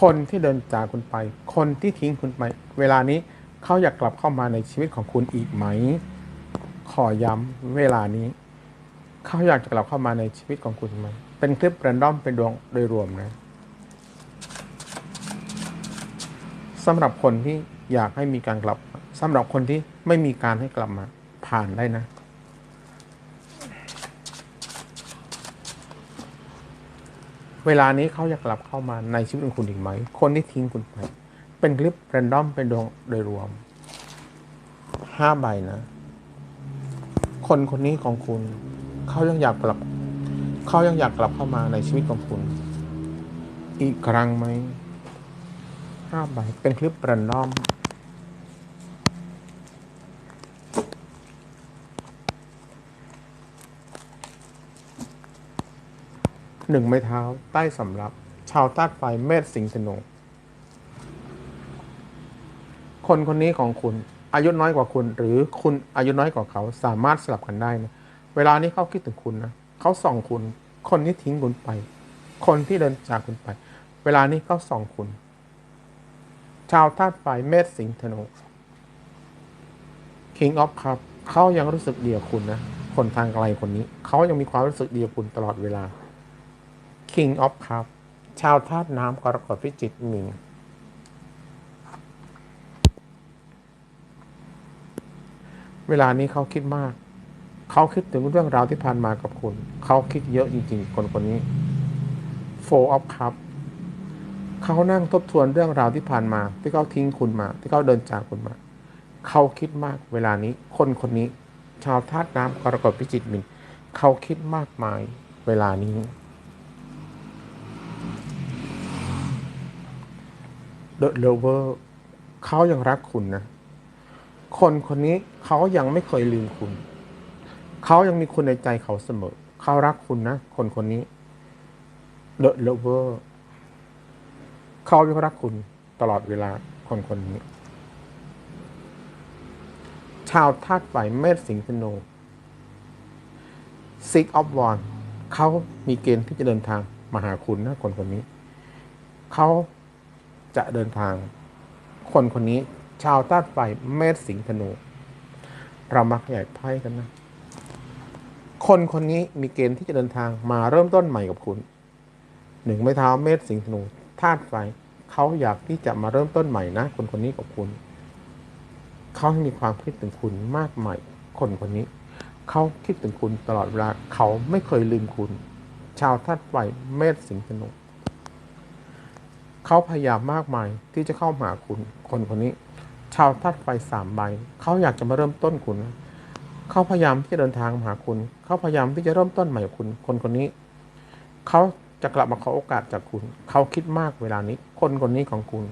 คนที่เดินจากคุณไป คนที่ทิ้งคุณไป เวลานี้เขาอยากกลับเข้ามาในชีวิตของคุณอีกไหม ขอย้ำเวลานี้ เขาอยากจะกลับเข้ามาในชีวิตของคุณไหม เป็นคลิปแรนดอมเป็นดวงโดยรวมนะสำหรับคนที่อยากให้มีการกลับสำหรับคนที่ไม่มีการให้กลับมาผ่านได้นะ เวลานี้เขาอยากกลับเข้ามาในชีวิตของคุณอีกไหม คนที่ทิ้งคุณไป เป็นคลิปแรนดอมเป็นดวงโดยรวมห้าใบนะ คนคนนี้ของคุณ เขายังอยากกลับ เขายังอยากกลับเข้ามาในชีวิตของคุณ อีกครั้งไหมห้าใบเป็นคลิปแรนดอม หนึ่งไม้เท้า ใต้สำรับ ชาวธาตุไฟเมษสิงห์ธนูคนคนนี้ของคุณอายุน้อยกว่าคุณ หรือคุณอายุน้อยกว่าเขาสามารถสลับกันได้นะเวลานี้เขาคิดถึงคุณนะเขาส่องคุณ คนที่ทิ้งคุณไป คนที่เดินจากคุณไป เวลานี้เขาส่องคุณ ชาวธาตุไฟเมษสิงห์ธนู King of Cup เขายังรู้สึกเดีกับคุณนะคนทางไกลคนนี้ เขายังมีความรู้สึกเดีกับคุณตลอดเวลา King of Cup ชาวธาตุน้ำกรกฎพิจิกมิงเวลานี้เขาคิดมาก เขาคิดถึงเรื่องราวที่ผ่านมากับคุณ เขาคิดเยอะจริงๆ คนคนนี้ Four of Cup เขานั่งทบทวนเรื่องราวที่ผ่านมา ที่เขาทิ้งคุณมา ที่เขาเดินจากคุณมา เขาคิดมากเวลานี้ คนคนนี้ ชาวธาตุน้ำกรกฎพิจิกมิงเขาคิดมากมายเวลานี้ The Lover เขายังรักคุณนะ คนคนนี้เขายังไม่เคยลืมคุณ เขายังมีคุณในใจเขาเสมอ เขารักคุณนะ คนคนนี้ The Lover เขายังรักคุณตลอดเวลาคนคนนี้ ชาวธาตุไฟเมษสิงห์ธนู Six of Wands เขามีเกณฑ์ที่จะเดินทางมาหาคุณนะคนคนนี้ เขา จะเดินทาง คนคนนี้ชาวธาตุไฟเมษสิงห์ธนู เรามาขยายไพ่กันนะ คนคนนี้มีเกณฑ์ที่จะเดินทางมาเริ่มต้นใหม่กับคุณ หนึ่งไม้เท้าเมษสิงห์ธนูธาตุไฟเขาอยากที่จะมาเริ่มต้นใหม่นะ คนคนนี้กับคุณ เขามีความคิดถึงคุณมากใหมายคนคนนี้ เขาคิดถึงคุณตลอดเวลาเขาไม่เคยลืมคุณ ชาวธาตุไฟเมษสิงห์ธนู เขาพยายามมากมายที่จะเข้าหาคุณคนคนนี้ ชาวธาตุไฟสามใบเขาอยากจะมาเริ่มต้นคุณเขาพยายามที่จะเดินทางหาคุณเขาพยายามที่จะเริ่มต้นใหม่คุณ คนคนนี้เขาจะกลับมาขอโอกาสจากคุณ เขาคิดมากเวลานี้ คนคนนี้ของคุณ